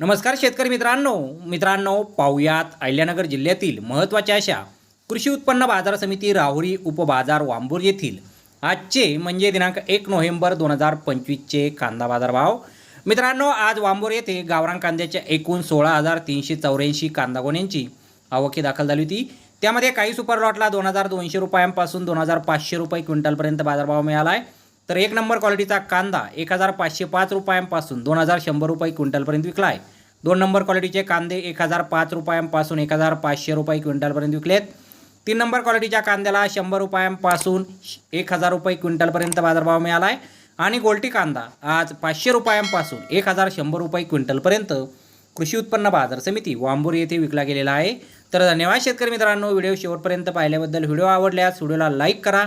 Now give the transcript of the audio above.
नमस्कार शेतकरी मित्रांनो. मित्रांनो पाहुयात अहिल्यानगर जिल्ह्यातील महत्त्वाच्या अशा कृषी उत्पन्न बाजार समिती राहुरी उपबाजार वांबूर येथील. आजचे म्हणजे दिनांक एक नोव्हेंबर दोन हजार पंचवीसचे कांदा बाजार भाव मित्रांनो आज वांबूर येथे गावरान कांद्याच्या एकूण सोळा हजार तीनशे चौऱ्याऐंशी कांदा गोण्यांची आवकी दाखल झाली होती. त्यामध्ये काही सुपर लॉटला दोन हजार दोनशे रुपयांपासून दोन हजार पाचशे रुपये क्विंटलपर्यंत बाजारभाव मिळाला आहे तर एक नंबर क्वालिटीचा कांदा एक हजार पाचशे पाच रुपयांपासून दोन हजार शंभर रुपये क्विंटलपर्यंत विकला आहे. दोन नंबर क्वालिटीचे कांदे एक हजार पाच रुपयांपासून एक हजार पाचशे रुपये क्विंटलपर्यंत विकलेत. तीन नंबर क्वालिटीच्या कांद्याला शंभर रुपयांपासून एक हजार रुपये क्विंटलपर्यंत बाजारभाव मिळाला आहे. आणि गोल्टी कांदा आज पाचशे रुपयांपासून एक हजार शंभर रुपये क्विंटलपर्यंत कृषी उत्पन्न बाजार समिती वांबूर येथे विकला गेलेला आहे. तर धन्यवाद शेतकरी मित्रांनो व्हिडिओ शेवटपर्यंत पाहिल्याबद्दल व्हिडिओ आवडल्यास व्हिडिओला लाईक करा